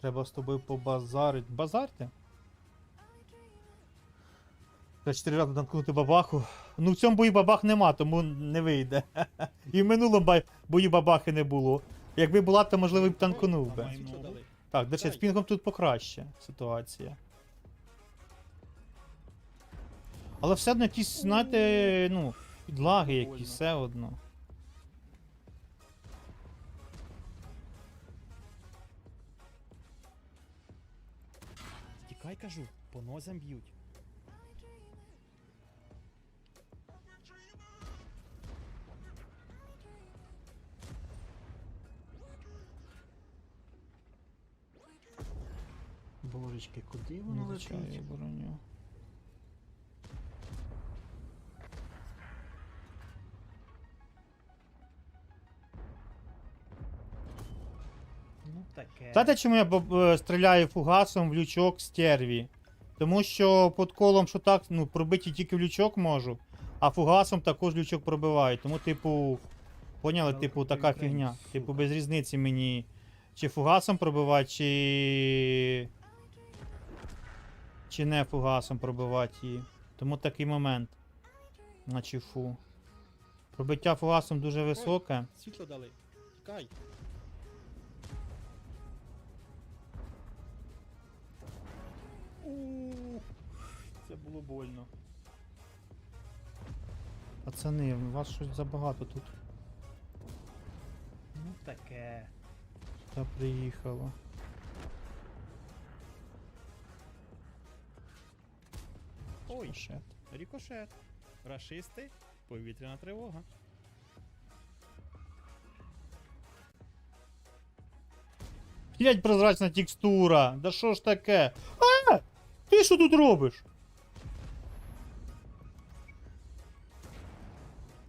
Треба з тобою побазарить. Базарте? Та чотири рази танкнути бабаху. Ну в цьому бою бабах нема, тому не вийде. І в минулому бою бабахи не було. Якби була, то можливо б танкнув би. Так, речі, з пінгом тут покраще ситуація. Але все одно якісь, знаєте, ну, підлаги якісь, все одно. Тікай, кажу, по нозям б'ють. Божечки, куди воно летить? броню. Таке. Знаєте, чому я боб- е, стріляю фугасом в лючок стерві? Тому що під колом, що так, ну, пробити тільки в лючок можу, а фугасом також лючок пробиваю. Тому, типу, поняли, Але типу, така фігня. сука. Типу, без різниці мені чи фугасом пробивати, чи. Чи не фугасом пробивати її. Тому такий момент. На чіфу. Пробиття фугасом дуже високе. Світло дали. Тікай. Це було больно. Пацани, у вас щось забагато тут. Ну таке. Та приїхало. Ой, Шет. рікошет. Рашисти, повітряна тривога. Блять, прозрачна текстура. Да що ж таке? А! Ти що тут робиш?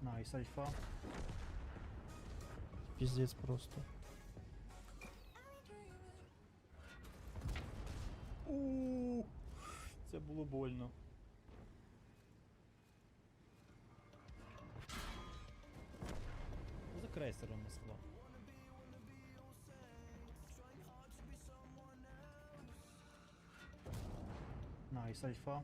Найс, альфа. Піздець просто. Ууу. Це було больно. За крейсером Москва. Найс, альфа.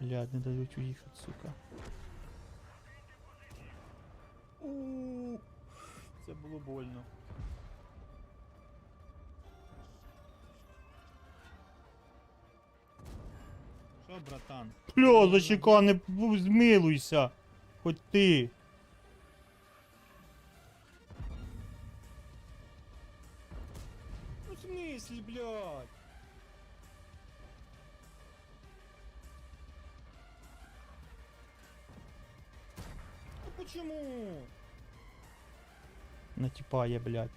Блядь, не дають уїхати, сука. Ууу. Це було больно. Що, братан? Бля, зачекай, не змилуйся. Хоть ти. Смысле, блядь? Ну почему? Натіпає, блядь.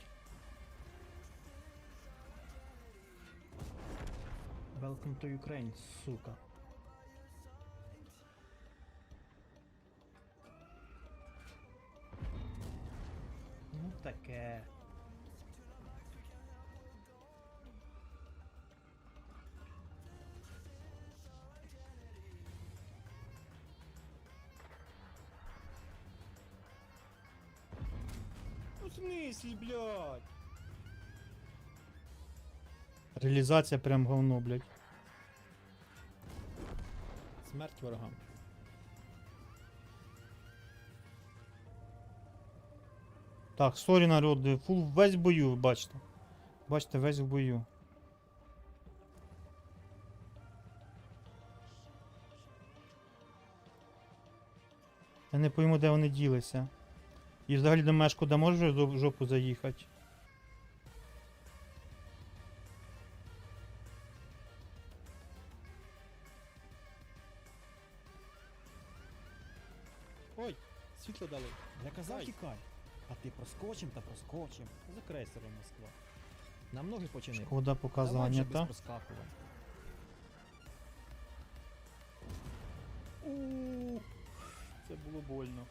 Welcome to Ukraine, сука. Ну таке. Смысле, блядь? Реалізація прям говно, блядь. Смерть ворогам. Так, сорі, народ, фул весь в бою, ви бачите. Бачите, весь в бою. Я не пойму, де вони ділися. І взагалі до мешку де може в жопу заїхати. Ой, світло дали. Я казав тікай. А ти проскочим та проскочим. За крейсером Москва. На ноги почини. Шкода показання, та? Це було больно.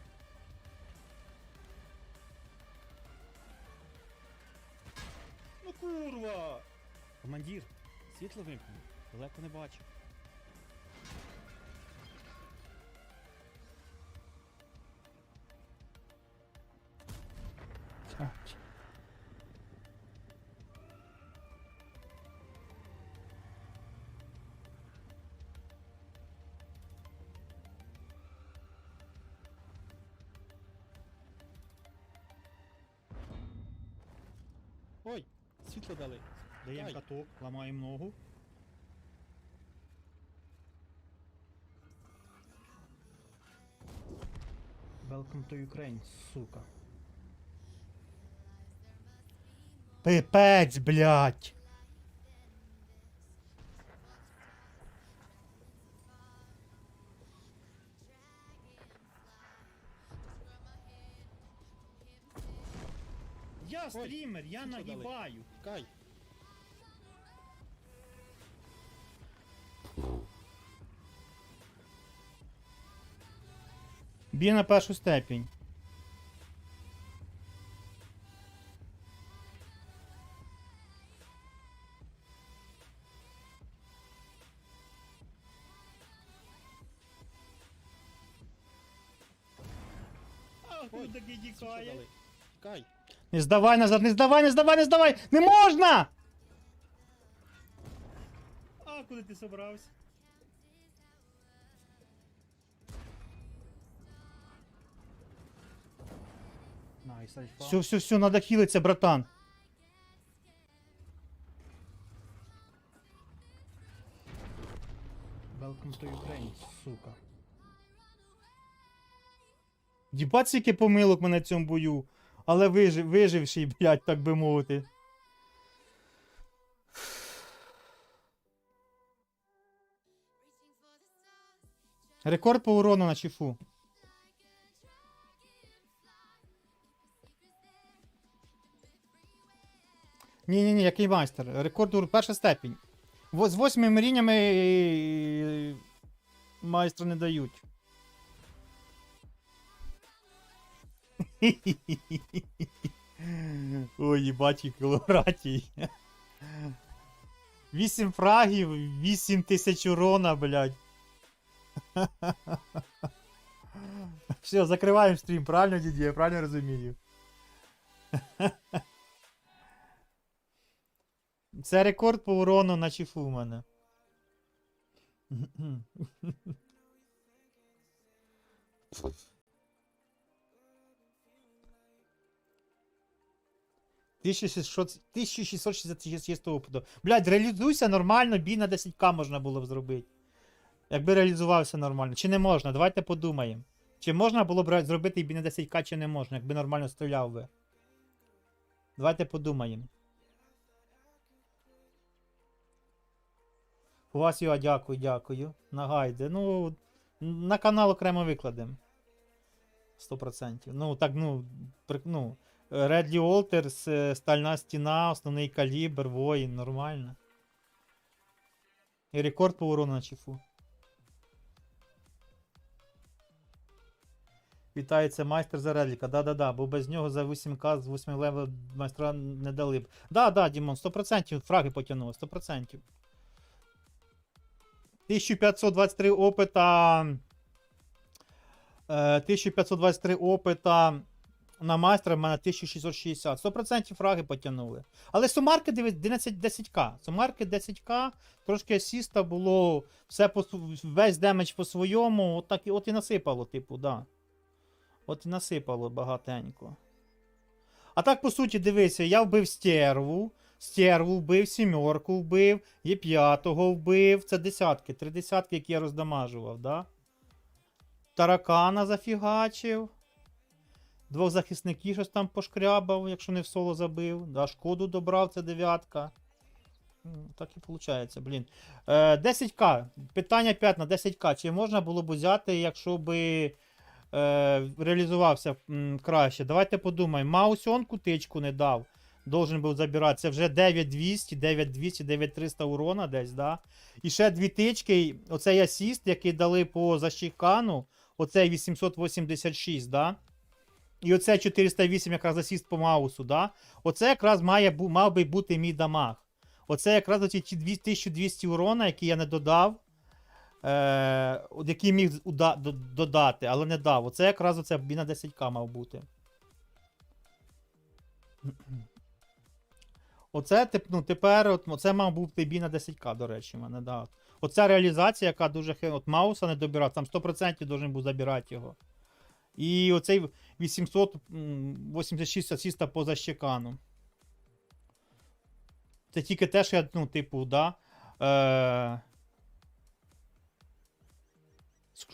Курва! Командир, світло вимкнув. Далеко не бачу. Світло дали. Даємо Ай. каток, ламаємо ногу. Welcome to Ukraine, сука. Пипець, блядь. Я стрімер, я нагибаю. Кай. Б'є на першу степінь. А, тікає? дали. Кай. Не здавай назад, не здавай, не здавай, не здавай! Не можна! А куди ти собрався? Все, все, все, надо хилиться, братан. Welcome to Ukraine, сука. Дібать скільки помилок мене в цьому бою. Але вижив, виживший, блядь, так би мовити. Рекорд по урону на чіфу. Ні, ні, ні, який майстер. Рекорд перша степінь. З восьмими рівнями е, майстра не дають. Ой, їбать, і колоратій. Вісім фрагів, вісім тисяч урона, блядь. Все, закриваємо стрім, правильно, діді, я правильно розумію. Це рекорд по урону на чіфу у мене. 1666 опиту. Блядь, реалізуйся нормально, бій на 10к можна було б зробити. Якби реалізувався нормально. Чи не можна? Давайте подумаємо. Чи можна було б зробити бій на 10к, чи не можна, якби нормально стріляв би. Давайте подумаємо. У вас його дякую, дякую. Нагайде. Ну, на канал окремо викладемо. 100%. Ну, так, ну, при, ну, Редлі Олтерс, е, стальна стіна, основний калібр, воїн, нормально. І рекорд по урону на чіфу. Вітається майстер Заредліка. Да-да-да, бо без нього за 8к з 8 левел майстра не дали б. Да-да, Дімон, 100% фраги потягнули, 100%. 1523 опита. Е, 1523 опита на майстра в мене 1660. 100% фраги потягнули. Але сумарки 10к. Сумарки 10к, трошки асіста було, все по, весь демедж по своєму, от, так, і- от і насипало, типу, да. От і насипало багатенько. А так, по суті, дивися, я вбив стерву, стерву вбив, сімерку вбив, є п'ятого вбив. Це десятки, три десятки, які я роздамажував, да? Таракана зафігачив. Двох захисників щось там пошкрябав, якщо не в соло забив. Да, шкоду добрав, це дев'ятка. Так і виходить, блін. Е, 10к. Питання 5 на 10к. Чи можна було б взяти, якщо би е, реалізувався краще? Давайте подумаємо. Маусьонку тичку не дав. Должен був забирати. Це вже 9200, 9200, 9300 урона десь, да? І ще дві тички. Оцей асіст, який дали по защікану. Оцей 886, да? І оце 408 якраз асіст по маусу, да? Оце якраз має, мав би бути мій дамаг. Оце якраз оці 1200 урона, які я не додав. Е, який міг додати, але не дав. Оце якраз оце на 10к мав бути. Оце ну, тепер от, оце мав бути бій на 10к, до речі, мене, да. Оця реалізація, яка дуже хи... От Мауса не добирав, там 100% должен був забирати його. І оцей 886 асіста по защекану. Це тільки те, що я, ну, типу, да. Е...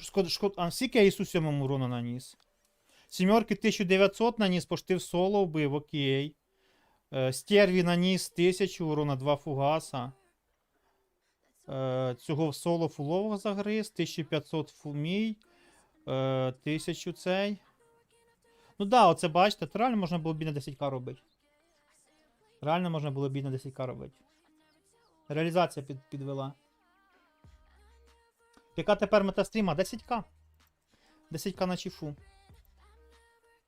Шкод, шкод, а скільки я Ісу сьомому урону наніс? Сімерки 1900 наніс, пошти в соло вбив, окей. Е, Стерві наніс 1000 урона, 2 фугаса. Е, цього соло фулового загриз, 1500 фумій. Е, 1000 цей. Ну да, оце бачите, то реально можна було б на 10к робити. Реально можна було б на 10к робити. Реалізація під, підвела. Яка тепер мета стріма? 10к. 10к на чіфу.